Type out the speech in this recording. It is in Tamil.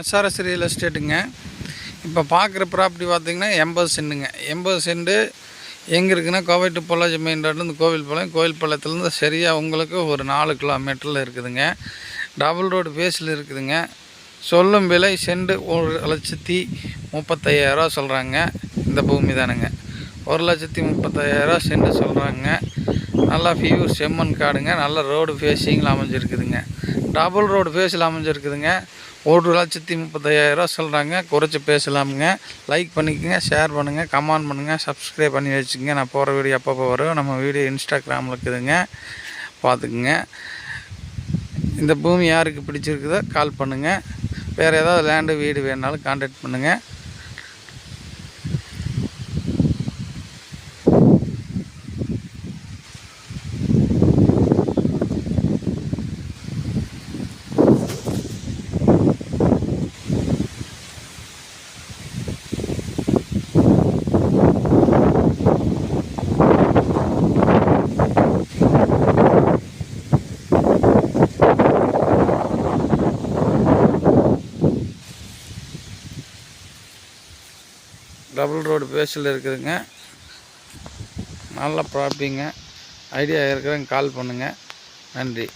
எஸ்ஆர்எஸ் ரியல் எஸ்டேட்டுங்க இப்போ பார்க்குற ப்ராப்பர்ட்டி பார்த்தீங்கன்னா எண்பது சென்ட்டுங்க எண்பது சென்ட்டு எங்கே இருக்குன்னா கோவை டு பொள்ளாச்சி மெயின் ரோட்லேருந்து கோவில் பாளையம். கோவில் பாளையத்துலேருந்து சரியாக உங்களுக்கு ஒரு நாலு கிலோமீட்டரில் இருக்குதுங்க. டபுள் ரோடு பேஸில் இருக்குதுங்க. சொல்லும் விலை செண்டு ஒரு லட்சத்தி முப்பத்தையாயிரரூவா சொல்கிறாங்க இந்த பூமி தானுங்க. ஒரு லட்சத்தி முப்பத்தையாயிரரூவா செண்டு சொல்கிறாங்க நல்லா ஃபியூர் செம்மன் காடுங்க. நல்ல ரோடு ஃபேஸிங்கில் அமைஞ்சிருக்குதுங்க. டபுள் ரோடு ஃபேஸில் அமைஞ்சிருக்குதுங்க. ஒரு லட்சத்தி முப்பத்தையாயிரரூவா சொல்கிறாங்க குறைச்சி பேசலாமுங்க. லைக் பண்ணிக்கோங்க ஷேர் பண்ணுங்கள் கமெண்ட் பண்ணுங்கள் சப்ஸ்கிரைப் பண்ணி வச்சுக்கோங்க. நான் போகிற வீடியோ அப்பப்போ வரும். நம்ம வீடியோ இன்ஸ்டாகிராமில் இருக்குதுங்க. பார்த்துக்குங்க. இந்த பூமி யாருக்கு பிடிச்சிருக்குதோ கால் பண்ணுங்கள் வேறு ஏதாவது லேண்டு வீடு வேணுனாலும் கான்டாக்ட் பண்ணுங்கள் டபுள் ரோடு பேஸில் இருக்குதுங்க. நல்ல ப்ராப்பர்ட்டிங்க. ஐடியா இருக்கிறவங்க கால் பண்ணுங்கள் நன்றி.